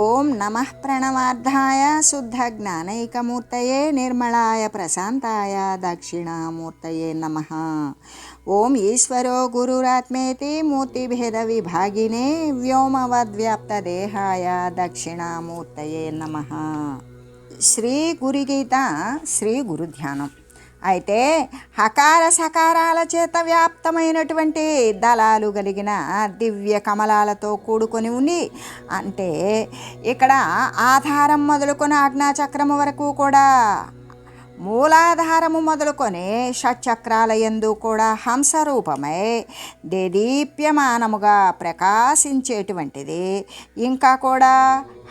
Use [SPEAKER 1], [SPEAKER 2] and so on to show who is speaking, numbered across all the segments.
[SPEAKER 1] ఓం నమ ప్రణవార్థాయ శుద్ధ జ్ఞానైకమూర్తయే నిర్మళాయ ప్రశాంతాయ దక్షిణామూర్తయే నమ ఓం ఈశ్వరో గురురాత్మేతి మూర్తిభేద విభాగినే వ్యోమవద్వ్యాప్తదేహాయ దక్షిణామూర్తయే నమ శ్రీ గురుగీత శ్రీ గురు ధ్యానం అయితే హకార సకారాల చేత వ్యాప్తమైనటువంటి దళాలు కలిగిన దివ్య కమలాలతో కూడుకొని ఉంది అంటే ఇక్కడ ఆధారం మొదలుకొని ఆజ్ఞాచక్రము వరకు కూడా మూలాధారము మొదలుకొని షట్చక్రాల యందు కూడా హంసరూపమై దేదీప్యమానముగా ప్రకాశించేటువంటిది. ఇంకా కూడా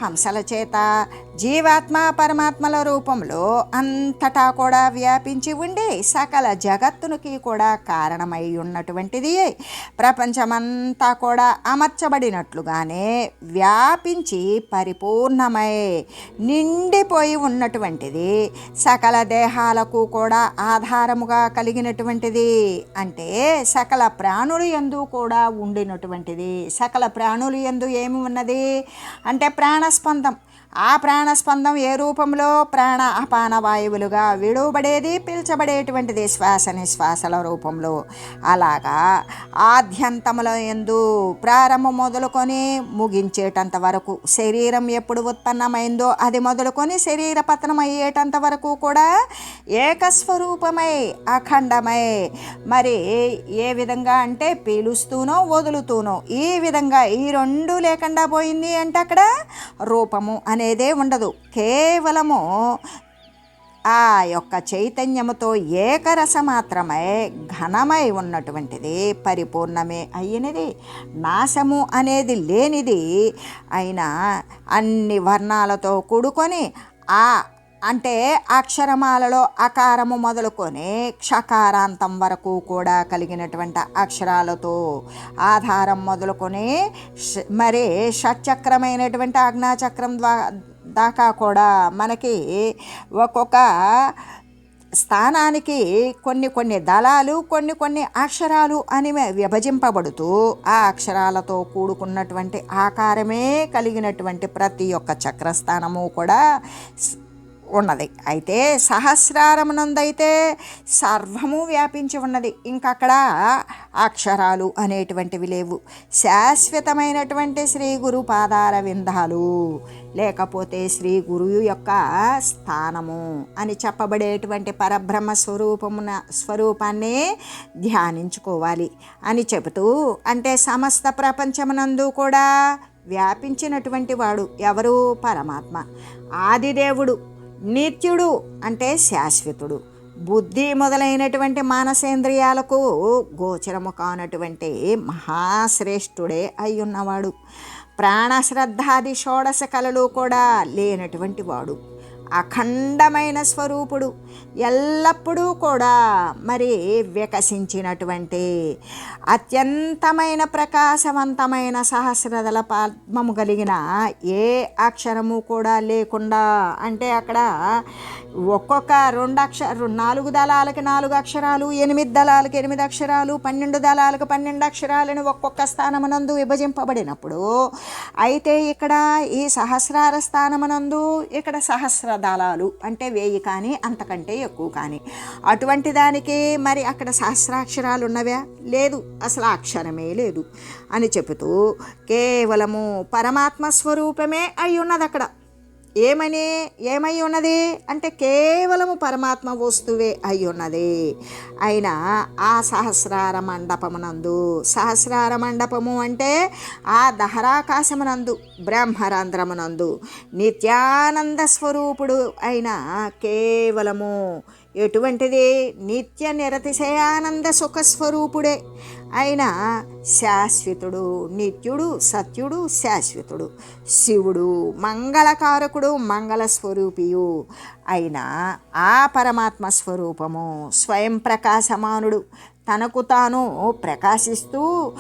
[SPEAKER 1] హంసల చేత జీవాత్మ పరమాత్మల రూపంలో అంతటా కూడా వ్యాపించి ఉండి సకల జగత్తునికి కూడా కారణమై ఉన్నటువంటిది. ప్రపంచమంతా కూడా అమర్చబడినట్లుగానే వ్యాపించి పరిపూర్ణమై నిండిపోయి ఉన్నటువంటిది. సకల దేహాలకు కూడా ఆధారముగా కలిగినటువంటిది. అంటే సకల ప్రాణులు ఎందు కూడా ఉండినటువంటిది. సకల ప్రాణులు ఎందు ఏమి ఉన్నది? అంటే ప్రాణస్పందం. ఆ ప్రాణస్పందం ఏ రూపంలో ప్రాణ అపాన వాయువులుగా విడువబడేది పీల్చబడేటువంటిది శ్వాస నిశ్వాసల రూపంలో. అలాగా ఆద్యంతముల ఎందు ప్రారంభం మొదలుకొని ముగించేటంత వరకు శరీరం ఎప్పుడు ఉత్పన్నమైందో అది మొదలుకొని శరీర పతనం అయ్యేటంత వరకు కూడా ఏకస్వరూపమై అఖండమై. మరి ఏ విధంగా అంటే పీలుస్తూనో వదులుతూనో ఈ విధంగా ఈ రెండు లేకుండా పోయింది అంటే అక్కడ రూపము అని అనేదే ఉండదు. కేవలము ఆ యొక్క చైతన్యముతో ఏకరస మాత్రమే ఘనమై ఉన్నటువంటిది పరిపూర్ణమే అయినది. నాశము అనేది లేనిది అయినా అన్ని వర్ణాలతో కూడుకొని ఆ అంటే అక్షరమాలలో అకారము మొదలుకొని క్షకారాంతం వరకు కూడా కలిగినటువంటి అక్షరాలతో ఆధారం మొదలుకొని మరి షట్చక్రమైనటువంటి ఆజ్ఞాచక్రం ద్వా దాకా కూడా మనకి ఒక్కొక్క స్థానానికి కొన్ని కొన్ని దళాలు కొన్ని కొన్ని అక్షరాలు అని విభజింపబడుతూ ఆ అక్షరాలతో కూడుకున్నటువంటి ఆకారమే కలిగినటువంటి ప్రతి ఒక్క చక్రస్థానము కూడా ఉన్నది. అయితే సహస్రారమునందైతే సర్వము వ్యాపించి ఉన్నది. ఇంకక్కడ అక్షరాలు అనేటువంటివి లేవు. శాశ్వతమైనటువంటి శ్రీ గురు పాదార విందాలు. లేకపోతే శ్రీ గురువు యొక్క స్థానము అని చెప్పబడేటువంటి పరబ్రహ్మ స్వరూపమున స్వరూపాన్ని ధ్యానించుకోవాలి అని చెబుతూ అంటే సమస్త ప్రపంచమునందు కూడా వ్యాపించినటువంటి వాడు ఎవరు? పరమాత్మ. ఆదిదేవుడు. నిత్యుడు అంటే శాశ్వతుడు. బుద్ధి మొదలైనటువంటి మానసేంద్రియాలకు గోచరము కానటువంటి మహాశ్రేష్ఠుడే అయి ఉన్నవాడు ప్రాణశ్రద్ధాది షోడశ కళలు కూడా లేనటువంటి వాడు. అఖండమైన స్వరూపుడు ఎల్లప్పుడూ కూడా మరి వికసించినటువంటి అత్యంతమైన ప్రకాశవంతమైన సహస్రదల పద్మము కలిగిన ఏ అక్షరము కూడా లేకుండా అంటే అక్కడ ఒక్కొక్క రెండు అక్షర నాలుగు దళాలకి నాలుగు అక్షరాలు ఎనిమిది దళాలకి ఎనిమిది అక్షరాలు పన్నెండు దళాలకు పన్నెండు అక్షరాలను ఒక్కొక్క స్థానమునందు విభజింపబడినప్పుడు అయితే ఇక్కడ ఈ సహస్రార స్థానమునందు ఇక్కడ సహస్ర దళాలు అంటే వేయి కానీ అంతకంటే ఎక్కువ కానీ. అటువంటి దానికి మరి అక్కడ సహస్రాక్షరాలు ఉన్నవా? లేదు. అసలు అక్షరమే లేదు అని చెబుతూ కేవలము పరమాత్మ స్వరూపమే అయి ఉన్నది అక్కడ ఏమని? ఏమై ఉన్నది? అంటే కేవలము పరమాత్మ వస్తువే అయి ఉన్నది. అయినా ఆ సహస్రార మండపమునందు సహస్రార మండపము అంటే ఆ దహరాకాశమునందు బ్రహ్మరంధ్రమునందు నిత్యానంద స్వరూపుడు అయిన కేవలము ఎటువంటిది? నిత్య నిరతిశయానంద సుఖస్వరూపుడే. ఆయన శాశ్వతుడు నిత్యుడు సత్యుడు శాశ్వతుడు శివుడు మంగళకారకుడు మంగళ స్వరూపియు అయిన ఆ పరమాత్మ స్వరూపము స్వయం ప్రకాశమానుడు. తనకు తాను ప్రకాశిస్తూ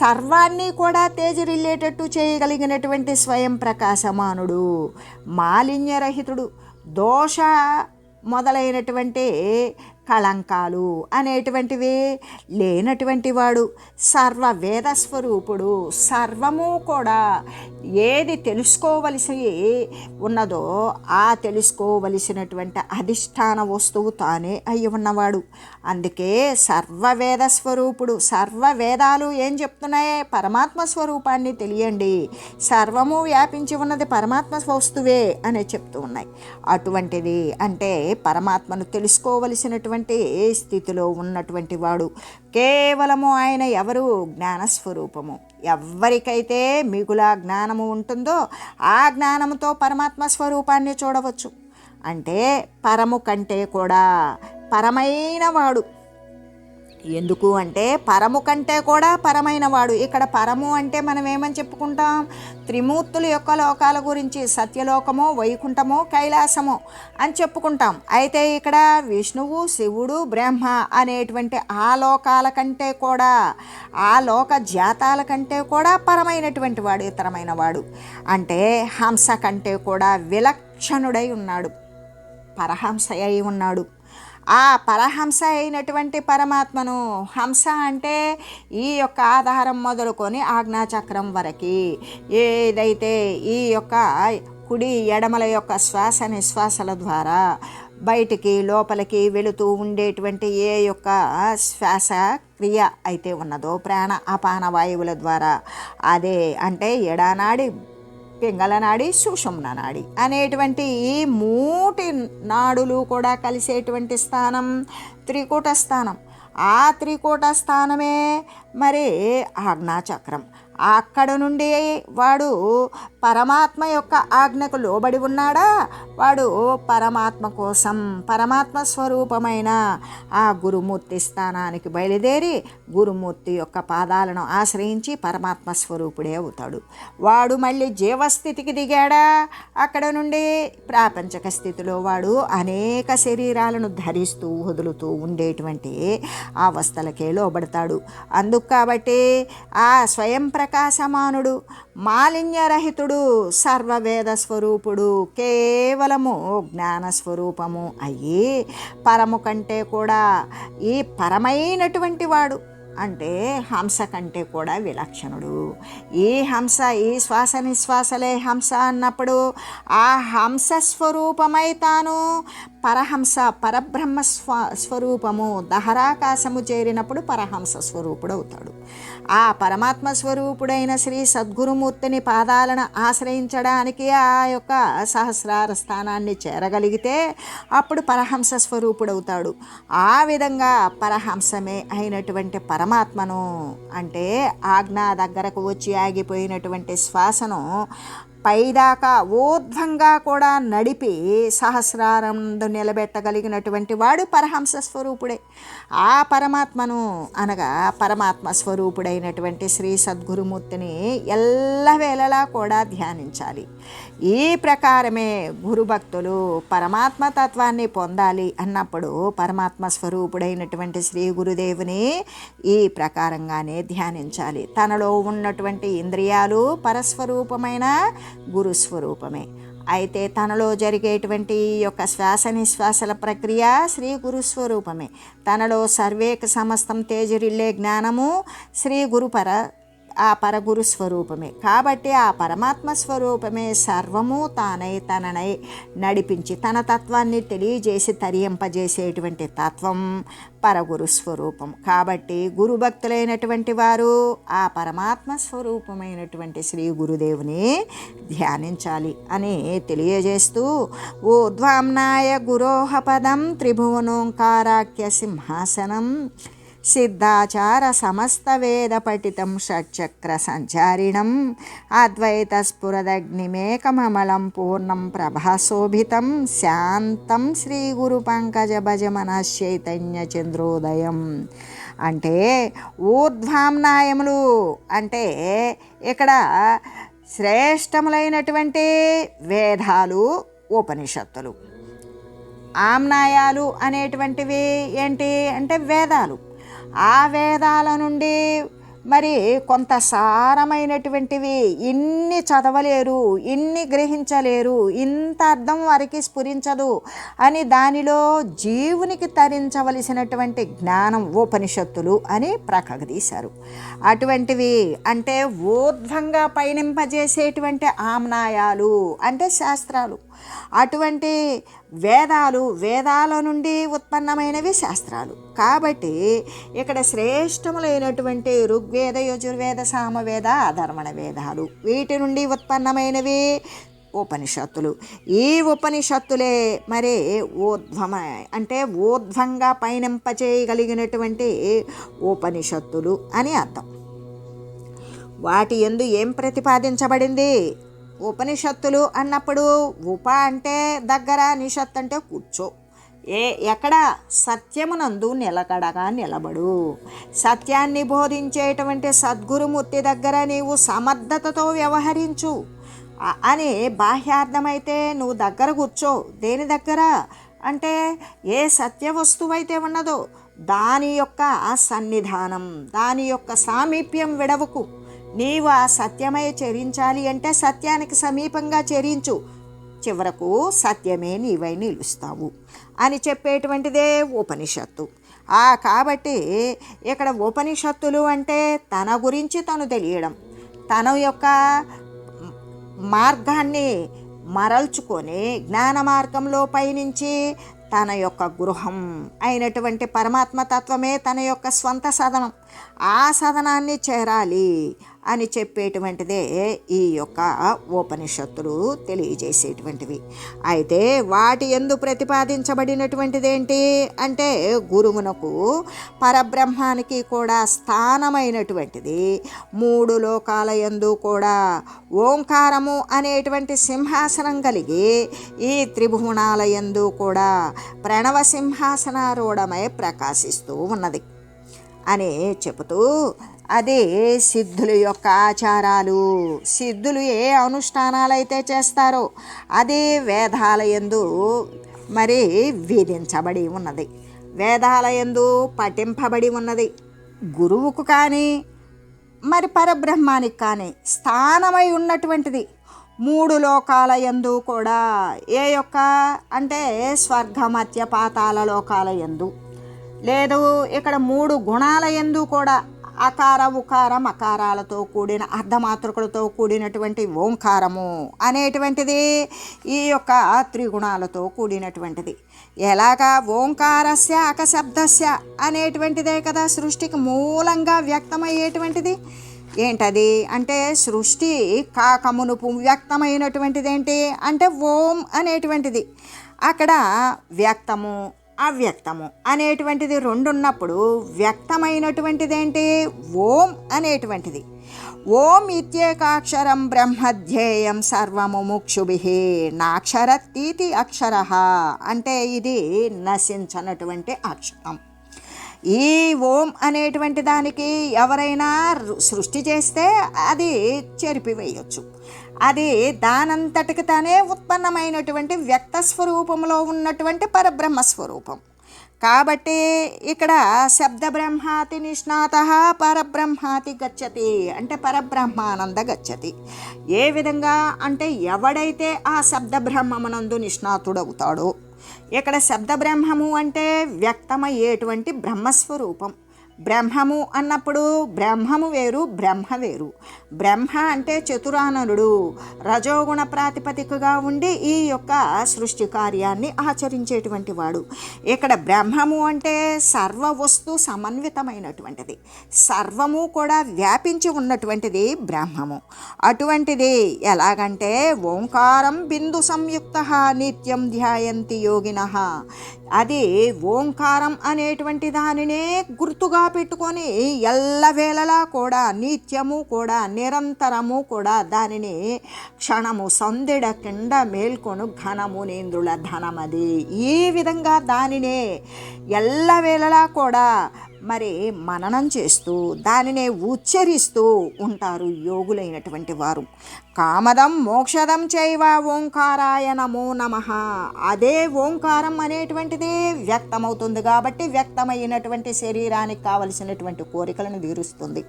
[SPEAKER 1] సర్వాన్ని కూడా తేజరిల్లేటట్టు చేయగలిగినటువంటి స్వయం ప్రకాశమానుడు మాలిన్యరహితుడు దోష మొదలైనటువంటి కళంకాలు అనేటువంటివి లేనటువంటి వాడు సర్వవేదస్వరూపుడు సర్వము కూడా ఏది తెలుసుకోవలసి ఉన్నదో ఆ తెలుసుకోవలసినటువంటి అధిష్టాన వస్తువు తానే అయి ఉన్నవాడు. అందుకే సర్వవేద స్వరూపుడు ఏం చెప్తున్నాయే? పరమాత్మ స్వరూపాన్ని తెలియండి. సర్వము వ్యాపించి ఉన్నది పరమాత్మ వస్తువే అని చెప్తూ ఉన్నాయి. అటువంటిది అంటే పరమాత్మను తెలుసుకోవలసినటువంటి స్థితిలో ఉన్నటువంటి వాడు కేవలము ఆయన ఎవరు? జ్ఞానస్వరూపము. ఎవరికైతే మిగులా జ్ఞానము ఉంటుందో ఆ జ్ఞానముతో పరమాత్మ స్వరూపాన్ని చూడవచ్చు. అంటే పరము కంటే కూడా పరమైన వాడు ఎందుకు అంటే పరము కంటే కూడా పరమైన వాడు. ఇక్కడ పరము అంటే మనం ఏమని చెప్పుకుంటాం? త్రిమూర్తుల యొక్క లోకాల గురించి సత్యలోకము వైకుంఠము కైలాసము అని చెప్పుకుంటాం. అయితే ఇక్కడ విష్ణువు శివుడు బ్రహ్మ అనేటువంటి ఆ లోకాల కంటే కూడా ఆ లోక జాతాల కంటే కూడా పరమైనటువంటి వాడు ఇతరమైన వాడు. అంటే హంస కంటే కూడా విలక్షణుడై ఉన్నాడు. పరహంస అయి ఉన్నాడు. ఆ పరహంస అయినటువంటి పరమాత్మను హంస అంటే ఈ యొక్క ఆధారం మొదలుకొని ఆజ్ఞాచక్రం వరకు. ఏదైతే ఈ యొక్క కుడి ఎడమల యొక్క శ్వాస నిశ్వాసల ద్వారా బయటికి లోపలికి వెళుతూ ఉండేటువంటి ఏ యొక్క శ్వాస క్రియ అయితే ఉన్నదో ప్రాణ అపాన వాయువుల ద్వారా అదే అంటే ఎడానాడి పింగళ నాడి సుషుమ్న నాడి అనేటువంటి ఈ మూటి నాడులు కూడా కలిసేటువంటి స్థానం త్రికూట స్థానం. ఆ త్రికూట స్థానమే మరి ఆజ్ఞాచక్రం. అక్కడ నుండి వాడు పరమాత్మ యొక్క ఆజ్ఞకు లోబడి ఉన్నాడా? వాడు పరమాత్మ కోసం పరమాత్మ స్వరూపమైన ఆ గురుమూర్తి స్థానానికి బయలుదేరి గురుమూర్తి యొక్క పాదాలను ఆశ్రయించి పరమాత్మ స్వరూపుడే అవుతాడు. వాడు మళ్ళీ జీవస్థితికి దిగాడా? అక్కడ నుండి ప్రాపంచక స్థితిలో వాడు అనేక శరీరాలను ధరిస్తూ వదులుతూ ఉండేటువంటి అవస్థలకే లోబడతాడు. అందుకు కాబట్టి ఆ స్వయం ప్ర ప్రకాశమానుడు మాలిన్యరహితుడు సర్వవేద స్వరూపుడు కేవలము జ్ఞాన స్వరూపము అయ్యి పరము కంటే కూడా ఈ పరమైనటువంటి వాడు. అంటే హంస కంటే కూడా విలక్షణుడు. ఈ హంస ఈ శ్వాస నిశ్వాసలే హంస అన్నప్పుడు ఆ హంస స్వరూపమై తాను పరహంస పరబ్రహ్మ స్వ స్వరూపము. దహరాకాశము చేరినప్పుడు పరహంస స్వరూపుడు అవుతాడు ఆ పరమాత్మ స్వరూపుడైన శ్రీ సద్గురుమూర్తిని పాదాలను ఆశ్రయించడానికి ఆ యొక్క సహస్రార స్థానాన్ని చేరగలిగితే అప్పుడు పరహంస స్వరూపుడవుతాడు. ఆ విధంగా పరహంసమే అయినటువంటి పరమాత్మను అంటే ఆజ్ఞ దగ్గరకు వచ్చి ఆగిపోయినటువంటి శ్వాసను పైదాకా ఊర్ధ్వంగా కూడా నడిపి సహస్రారందు నిలబెట్టగలిగినటువంటి వాడు పరహంస స్వరూపుడే. ఆ పరమాత్మను అనగా పరమాత్మ స్వరూపుడైనటువంటి శ్రీ సద్గురుమూర్తిని ఎల్లవేళలా కూడా ధ్యానించాలి. ఈ ప్రకారమే గురుభక్తులు పరమాత్మ తత్వాన్ని పొందాలి అన్నప్పుడు పరమాత్మ స్వరూపుడైనటువంటి శ్రీ గురుదేవుని ఈ ప్రకారంగానే ధ్యానించాలి. తనలో ఉన్నటువంటి ఇంద్రియాలు పరస్వరూపమైన గురుస్వరూపమే. అయితే తనలో జరిగేటువంటి ఈ యొక్క శ్వాస నిశ్వాసల ప్రక్రియ శ్రీ గురుస్వరూపమే. తనలో సర్వేక సమస్తం తేజరిల్లే జ్ఞానము శ్రీ గురుపర ఆ పరగురు స్వరూపమే. కాబట్టి ఆ పరమాత్మ స్వరూపమే సర్వము తానై తననై నడిపించి తన తత్వాన్ని తెలియజేసి తరియింపజేసేటువంటి తత్వం పరగురు స్వరూపం. కాబట్టి గురుభక్తులైనటువంటి వారు ఆ పరమాత్మ స్వరూపమైనటువంటి శ్రీ గురుదేవుని ధ్యానించాలి అని తెలియజేస్తూ ఊర్ధ్వాంనాయ గురోహ పదం త్రిభువనోంకారాఖ్య సింహాసనం సిద్ధాచార సమస్త వేద పఠితం షట్చక్ర సంచారిణం. అద్వైత స్ఫురదగ్నిమేకమలం పూర్ణం ప్రభాశోభితం. శాంతం శ్రీ గురు పంకజ భజమన చైతన్య చంద్రోదయం. అంటే ఊర్ధ్వాంనాయములు అంటే ఇక్కడ శ్రేష్టములైనటువంటి వేదాలు ఉపనిషత్తులు. ఆమ్నాయాలు అనేటువంటివి ఏంటి అంటే వేదాలు. ఆ వేదాల నుండి మరి కొంత సారమైనటువంటివి ఇన్ని చదవలేరు ఇన్ని గ్రహించలేరు ఇంత అర్థం వారికి స్ఫురించదు అని దానిలో జీవునికి తరించవలసినటువంటి జ్ఞానం ఉపనిషత్తులు అని ప్రకటిశారు అటువంటివి అంటే ఊర్ధ్వంగా పయనింపజేసేటువంటి ఆమ్నాయాలు అంటే శాస్త్రాలు. అటువంటి వేదాలు వేదాల నుండి ఉత్పన్నమైనవి శాస్త్రాలు. కాబట్టి ఇక్కడ శ్రేష్టములైనటువంటి ఋగ్వేద యజుర్వేద సామవేద అధర్మణ వేదాలు. వీటి నుండి ఉత్పన్నమైనవి ఉపనిషత్తులు. ఈ ఉపనిషత్తులే మరి ఊర్ధ్వమ అంటే ఊర్ధ్వంగా పయనింపచేయగలిగినటువంటి ఉపనిషత్తులు అని అర్థం. వాటి ఎందు ఏం ప్రతిపాదించబడింది? ఉపనిషత్తులు అన్నప్పుడు ఉప అంటే దగ్గర నిషత్ అంటే కూర్చో. ఏ ఎక్కడ? సత్యమునందు నిలకడగా నిలబడు. సత్యాన్ని బోధించేటువంటి సద్గురుమూర్తి దగ్గర నీవు సమర్థతతో వ్యవహరించు. అని బాహ్యార్థమైతే నువ్వు దగ్గర కూర్చో. దేని దగ్గర? అంటే ఏ సత్య వస్తువైతే ఉన్నదో దాని యొక్క సన్నిధానం దాని యొక్క సామీప్యం విడవకు. నీవు ఆ సత్యమై చరించాలి అంటే సత్యానికి సమీపంగా చరించు. చివరకు సత్యమే నీవై నిలుస్తావు అని చెప్పేటువంటిదే ఉపనిషత్తు. ఆ కాబట్టి ఇక్కడ ఉపనిషత్తులు అంటే తన గురించి తను తెలియడం. తన యొక్క మార్గాన్ని మరల్చుకొని జ్ఞాన మార్గంలో పయనించి తన యొక్క గృహం అయినటువంటి పరమాత్మ తత్వమే తన యొక్క స్వంత సదనం. ఆ సదనాన్ని చేరాలి. అని చెప్పేటువంటిదే ఈ యొక్క ఉపనిషత్తులు తెలియజేసేటువంటివి. అయితే వాటి ఎందు ప్రతిపాదించబడినటువంటిది ఏంటి అంటే గురువునకు పరబ్రహ్మానికి కూడా స్థానమైనటువంటిది. మూడు లోకాల ఎందు కూడా ఓంకారము అనేటువంటి సింహాసనం కలిగి ఈ త్రిభువనాల ఎందు కూడా ప్రణవ సింహాసనారూఢమై ప్రకాశిస్తూ ఉన్నది. అని చెబుతూ అదే సిద్ధుల యొక్క ఆచారాలు. సిద్ధులు ఏ అనుష్ఠానాలు అయితే చేస్తారో అదే వేదాల ఎందు మరి విధించబడి ఉన్నది. వేదాల ఎందు పఠింపబడి ఉన్నది. గురువుకు కానీ మరి పరబ్రహ్మానికి కానీ స్థానమై ఉన్నటువంటిది. మూడు లోకాల యందు కూడా ఏ యొక్క అంటే స్వర్గమత్య పాతాల లోకాల యందు. లేదు ఇక్కడ మూడు గుణాల యందు కూడా అకార ఉకార మకారాలతో కూడిన అర్ధమాతృకలతో కూడినటువంటి ఓంకారము అనేటువంటిది ఈ యొక్క త్రిగుణాలతో కూడినటువంటిది. ఎలాగా ఓంకారస్య అకశబ్దస్య అనేటువంటిదే కదా సృష్టికి మూలంగా వ్యక్తమయ్యేటువంటిది? ఏంటది? అంటే సృష్టి కాకమునుపు వ్యక్తమైనటువంటిది ఏంటి అంటే ఓం అనేటువంటిది. అక్కడ వ్యక్తము అవ్యక్తము అనేటువంటిది రెండు ఉన్నప్పుడు వ్యక్తమైనటువంటిది ఏంటి ఓం అనేటువంటిది. ఓం ఇత్యేకాక్షరం బ్రహ్మధ్యేయం సర్వము ముక్షుభి నాక్షరతీతి అక్షర అంటే ఇది నశించనటువంటి అక్షరం. ఈ ఓం అనేటువంటి దానికి ఎవరైనా సృష్టి చేస్తే అది చెరిపివేయచ్చు. అది దానంతటికి తానే ఉత్పన్నమైనటువంటి వ్యక్త స్వరూపంలో ఉన్నటువంటి పరబ్రహ్మ స్వరూపం. కాబట్టి ఇక్కడ శబ్ద బ్రహ్మాతి నిష్ణాత పరబ్రహ్మాతి గచ్చతి అంటే పరబ్రహ్మానంద గచ్చతి. ఏ విధంగా అంటే ఎవడైతే ఆ శబ్ద బ్రహ్మమునందు నిష్ణాతుడవుతాడో ఇక్కడ శబ్ద బ్రహ్మము అంటే వ్యక్తమయ్యేటువంటి బ్రహ్మస్వరూపం. బ్రహ్మము అన్నప్పుడు బ్రహ్మము వేరు బ్రహ్మ వేరు. బ్రహ్మ అంటే చతురాననుడు రజోగుణ ప్రాతిపదికగా ఉండి ఈ యొక్క సృష్టి కార్యాన్ని ఆచరించేటువంటి వాడు. ఇక్కడ బ్రహ్మము అంటే సర్వ వస్తు సమన్వితమైనటువంటిది. సర్వము కూడా వ్యాపించి ఉన్నటువంటిది బ్రహ్మము. అటువంటిది ఎలాగంటే ఓంకారం బిందు సంయుక్త నిత్యం ధ్యాయంతి యోగిన. అది ఓంకారం అనేటువంటి దానినే గుర్తుగా పెట్టుకొని ఎల్లవేళలా కూడా నిత్యము కూడా నిరంతరము కూడా దానిని క్షణము సందెడ కింద మేల్కొను ఘనము నేంద్రుల ధనమది. ఈ విధంగా దానినే ఎల్లవేళలా కూడా మరి మననం చేస్తూ దానినే ఉచ్చరిస్తూ ఉంటారు యోగులైనటువంటి వారు. కామదం మోక్షదం చైవ ఓంకారాయ నమో నమ. అదే ఓంకారం అనేటువంటిది వ్యక్తమవుతుంది కాబట్టి వ్యక్తమైనటువంటి శరీరానికి కావలసినటువంటి కోరికలను తీరుస్తుంది.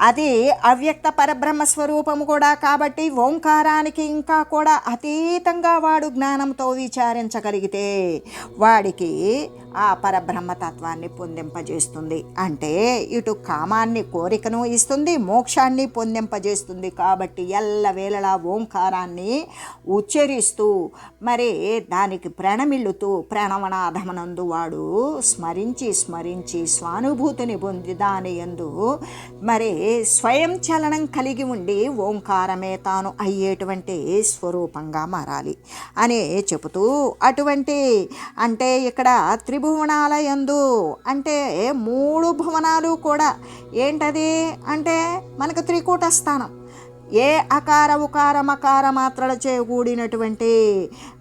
[SPEAKER 1] అది అవ్యక్త పరబ్రహ్మ స్వరూపము కూడా కాబట్టి ఓంకారానికి ఇంకా కూడా అతీతంగా వాడు జ్ఞానంతో విచారించగలిగితే వాడికి ఆ పరబ్రహ్మ తత్వాన్ని పొందింపజేస్తుంది. అంటే ఇటు కామాన్ని కోరికను ఇస్తుంది మోక్షాన్ని పొందింపజేస్తుంది కాబట్టి ఎల్లవేళలా ఓంకారాన్ని ఉచ్చరిస్తూ మరి దానికి ప్రణమిల్లుతూ ప్రణవనాధమనందు వాడు స్మరించి స్మరించి స్వానుభూతిని పొంది దాని ఎందు మరి స్వయం చలనం కలిగి ఉండి ఓంకారమే తాను అయ్యేటువంటి స్వరూపంగా మారాలి అని చెబుతూ అటువంటి అంటే ఇక్కడ త్రిభువనాల ఎందు అంటే మూడు భువనాలు కూడా ఏంటది? అంటే మనకు త్రికూట స్థానం ఏ అకార ఉకార మకార మాత్రలచే కూడినటువంటి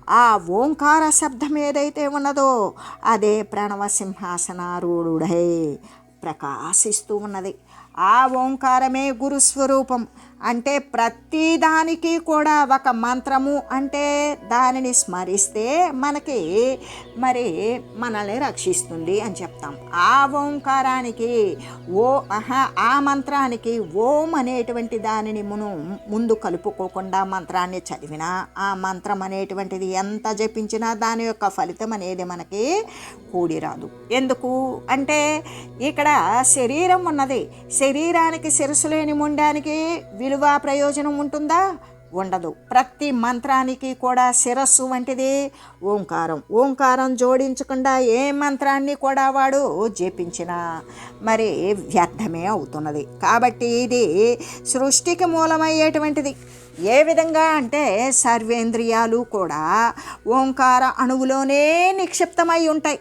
[SPEAKER 1] ఆ ఓంకార శబ్దం ఏదైతే ఉన్నదో అదే ప్రణవ సింహాసనారూఢుడై ప్రకాశిస్తూ ఉన్నది. ఆ ఓంకారమే గురుస్వరూపం అంటే ప్రతిదానికి కూడా ఒక మంత్రము అంటే దానిని స్మరిస్తే మనకి మరి మనల్ని రక్షిస్తుంది అని చెప్తాం. ఆ ఓంకారానికి ఓ ఆహా ఆ మంత్రానికి ఓం అనేటువంటి దానిని మనం ముందు కలుపుకోకుండా మంత్రాన్ని చదివినా ఆ మంత్రం అనేటువంటిది ఎంత జపించినా దాని యొక్క ఫలితం అనేది మనకి కూడి రాదు. ఎందుకు? అంటే ఇక్కడ శరీరం ఉన్నది. శరీరానికి శిరస్సు లేని ముండానికి విలువ ప్రయోజనం ఉంటుందా? ఉండదు. ప్రతి మంత్రానికి కూడా శిరస్సు వంటిది ఓంకారం. ఓంకారం జోడించకుండా ఏ మంత్రాన్ని కూడా వాడు జపించినా మరి వ్యర్థమే అవుతున్నది. కాబట్టి ఇది సృష్టికి మూలమయ్యేటువంటిది. ఏ విధంగా అంటే సర్వేంద్రియాలు కూడా ఓంకార అణువులోనే నిక్షిప్తమై ఉంటాయి.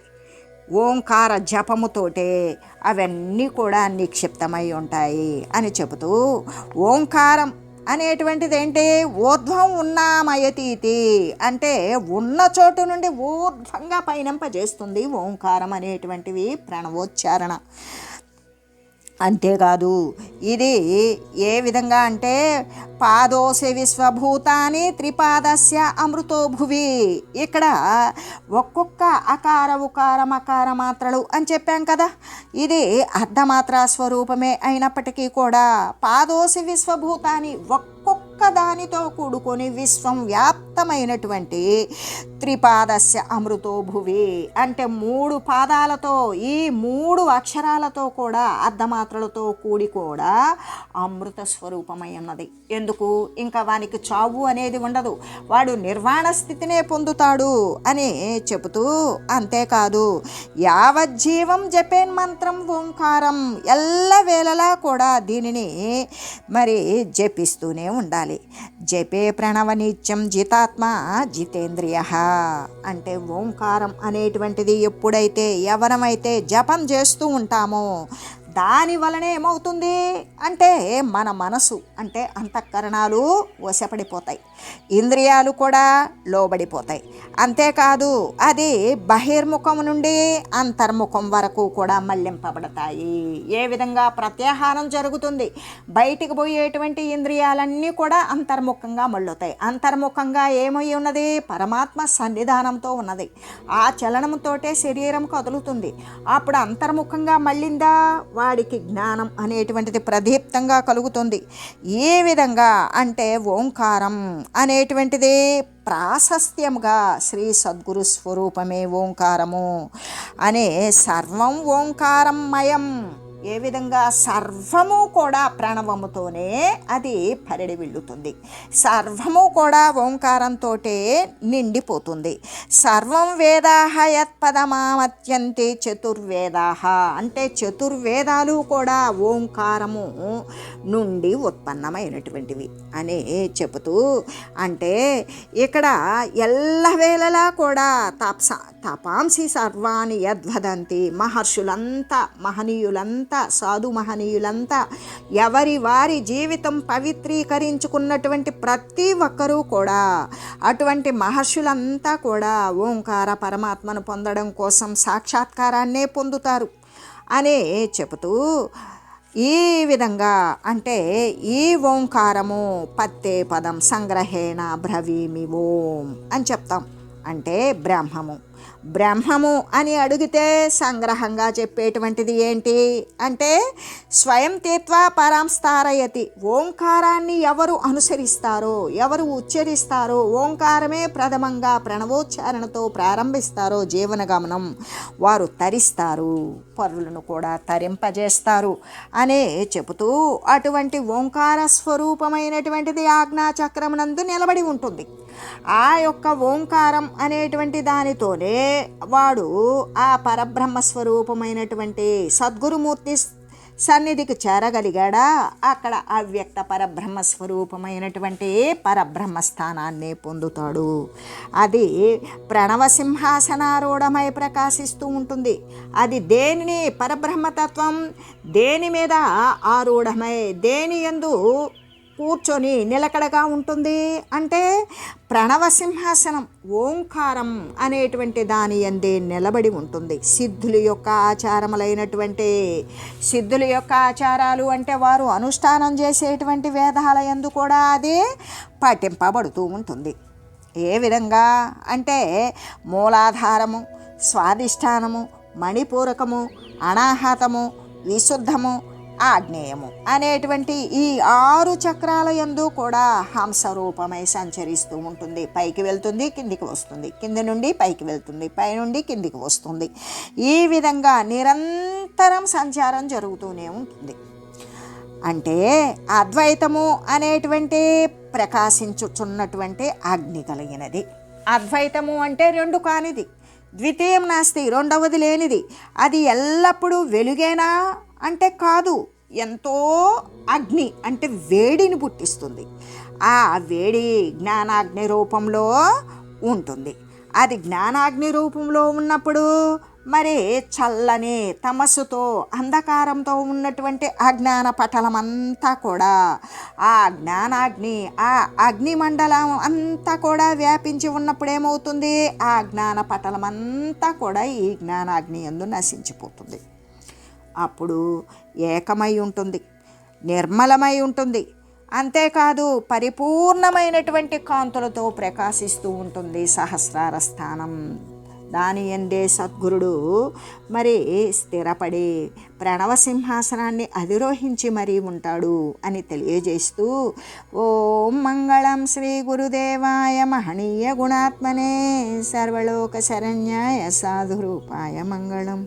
[SPEAKER 1] ఓంకార జపముతోటే అవన్నీ కూడా నిక్షిప్తమై ఉంటాయి అని చెబుతూ ఓంకారం అనేటువంటిది ఏంటి ఊర్ధ్వం ఉన్నామయతీతి అంటే ఉన్న చోటు నుండి ఊర్ధ్వంగా పయనింపజేస్తుంది ఓంకారం అనేటువంటివి ప్రణవోచ్చారణ. అంతేకాదు. ఇది ఏ విధంగా అంటే పాదోసి విశ్వభూతాని త్రిపాదస్య అమృతో భువి. ఇక్కడ ఒక్కొక్క అకార ఉకార మకార మాత్రలు అని చెప్పాం కదా. ఇది అర్ధమాత్ర స్వరూపమే అయినప్పటికీ కూడా పాదోసి విశ్వభూతాని ఒక్కొక్క దానితో కూడుకొని విశ్వం వ్యాప్తమైనటువంటి త్రిపాదస్య అమృతో భువి. అంటే మూడు పాదాలతో ఈ మూడు అక్షరాలతో కూడా అర్ధమాత్రలతో కూడి కూడా అమృత స్వరూపమై ఉన్నది. ఎందుకు? ఇంకా వానికి చావు అనేది ఉండదు. వాడు నిర్వాణ స్థితినే పొందుతాడు అని చెబుతూ అంతేకాదు. యావజ్జీవం జపేన్ మంత్రం ఓంకారం ఎల్లవేళలా కూడా దీనిని మరి జపిస్తూనే ఉండాలి. జపే ప్రణవ నిత్యం జితాత్మ జితేంద్రియ. అంటే ఓంకారం అనేటువంటిది ఎప్పుడైతే ఎవరమైతే జపం చేస్తూ ఉంటామో దాని వలన ఏమవుతుంది? అంటే మన మనసు అంటే అంతఃకరణాలు వశపడిపోతాయి. ఇంద్రియాలు కూడా లోబడిపోతాయి. అంతేకాదు అది బహిర్ముఖం నుండి అంతర్ముఖం వరకు కూడా మళ్ళింపబడతాయి ఏ విధంగా ప్రత్యాహారం జరుగుతుంది? బయటికి పోయేటువంటి ఇంద్రియాలన్నీ కూడా అంతర్ముఖంగా మళ్ళుతాయి. అంతర్ముఖంగా ఏమై ఉన్నది? పరమాత్మ సన్నిధానంతో ఉన్నది. ఆ చలనంతోటే శరీరం కదులుతుంది. అప్పుడు అంతర్ముఖంగా మళ్ళిందా? వాడికి జ్ఞానం అనేటువంటిది ప్రదీప్తంగా కలుగుతుంది. ఏ విధంగా అంటే ఓంకారం అనేటువంటిది ప్రాశస్త్యంగా శ్రీ సద్గురు స్వరూపమే ఓంకారము. అనే సర్వం ఓంకారం మయం ఏ విధంగా సర్వము కూడా ప్రణవముతోనే అది పరిడి వెళ్ళుతుంది. సర్వము కూడా ఓంకారంతో నిండిపోతుంది. సర్వం వేదాహ యత్పదమామత్యంతి చతుర్వేదాహ. అంటే చతుర్వేదాలు కూడా ఓంకారము నుండి ఉత్పన్నమైనటువంటివి అని చెబుతూ అంటే ఇక్కడ ఎల్లవేళలా కూడా తపస తపాంసి సర్వాణి యద్వదంతి. మహర్షులంతా మహనీయులంతా సాధు మహనీయులంతా ఎవరి వారి జీవితం పవిత్రీకరించుకున్నటువంటి ప్రతి ఒక్కరూ కూడా అటువంటి మహర్షులంతా కూడా ఓంకార పరమాత్మను పొందడం కోసం సాక్షాత్కారాన్నే పొందుతారు అనే చెబుతూ ఈ విధంగా అంటే ఈ ఓంకారము పత్తే పదం సంగ్రహేణ బ్రవీమి ఓం అని చెప్తాం. అంటే బ్రహ్మము. బ్రహ్మము అని అడిగితే సంగ్రహంగా చెప్పేటువంటిది ఏంటి? అంటే స్వయం తేత్వ పరాంస్తారయతి. ఓంకారాన్ని ఎవరు అనుసరిస్తారో ఎవరు ఉచ్చరిస్తారో ఓంకారమే ప్రథమంగా ప్రణవోచ్చారణతో ప్రారంభిస్తారో జీవన గమనం వారు తరిస్తారు పరులను కూడా తరింపజేస్తారు అనే చెబుతూ అటువంటి ఓంకార స్వరూపమైనటువంటిది ఆజ్ఞాచక్రమునందు నిలబడి ఉంటుంది. ఆ యొక్క ఓంకారం అనేటువంటి దానితోనే వాడు ఆ పరబ్రహ్మ స్వరూపమైనటువంటి సద్గురుమూర్తి సన్నిధికి చేరగలిగాడా? అక్కడ అవ్యక్త పరబ్రహ్మ స్వరూపమైనటువంటి పరబ్రహ్మ స్థానాన్ని పొందుతాడు. అది ప్రణవ సింహాసనారూఢమై ప్రకాశిస్తూ ఉంటుంది. అది దేనిని? పరబ్రహ్మతత్వం దేని మీద ఆరూఢమై దేని ఎందు కూర్చొని నిలకడగా ఉంటుంది. అంటే ప్రణవ సింహాసనం ఓంకారం అనేటువంటి దాని అందే నిలబడి ఉంటుంది. సిద్ధుల యొక్క ఆచారములైనటువంటి సిద్ధుల యొక్క ఆచారాలు అంటే వారు అనుష్ఠానం చేసేటువంటి వేదాల ఎందు కూడా అది పాటింపబడుతూ ఉంటుంది. ఏ విధంగా అంటే మూలాధారము స్వాధిష్టానము మణిపూరకము అనాహతము విశుద్ధము ఆగ్నేయము అనేటువంటి ఈ ఆరు చక్రాల యందు కూడా హంస రూపమై సంచరిస్తూ ఉంటుంది. పైకి వెళ్తుంది కిందికి వస్తుంది. కింది నుండి పైకి వెళ్తుంది పై నుండి కిందికి వస్తుంది. ఈ విధంగా నిరంతరం సంచారం జరుగుతూనే ఉంటుంది. అంటే అద్వైతము అనేటువంటి ప్రకాశించుచున్నటువంటి అగ్ని కలిగినది. అద్వైతము అంటే రెండు కానిది. ద్వితీయం నాస్తి రెండవది లేనిది. అది ఎల్లప్పుడూ వెలుగేనా అంటే కాదు ఎంతో అగ్ని అంటే వేడిని పుట్టిస్తుంది. ఆ వేడి జ్ఞానాగ్ని రూపంలో ఉంటుంది. అది జ్ఞానాగ్ని రూపంలో ఉన్నప్పుడు మరి చల్లని తమస్సుతో అంధకారంతో ఉన్నటువంటి అజ్ఞాన పటలమంతా కూడా ఆ జ్ఞానాగ్ని ఆ అగ్ని మండలం అంతా కూడా వ్యాపించి ఉన్నప్పుడు ఏమవుతుంది? ఆ జ్ఞాన పటలం అంతా కూడా ఈ జ్ఞానాగ్ని ఎందు నశించిపోతుంది. అప్పుడు ఏకమై ఉంటుంది నిర్మలమై ఉంటుంది. అంతేకాదు పరిపూర్ణమైనటువంటి కాంతులతో ప్రకాశిస్తూ ఉంటుంది సహస్రార స్థానం. దాని ఎందే సద్గురుడు మరి స్థిరపడి ప్రణవ సింహాసనాన్ని అధిరోహించి మరీ ఉంటాడు అని తెలియజేస్తూ ఓం మంగళం శ్రీ గురుదేవాయ మహనీయ గుణాత్మనే సర్వలోక శరణ్యాయ సాధురూపాయ మంగళం.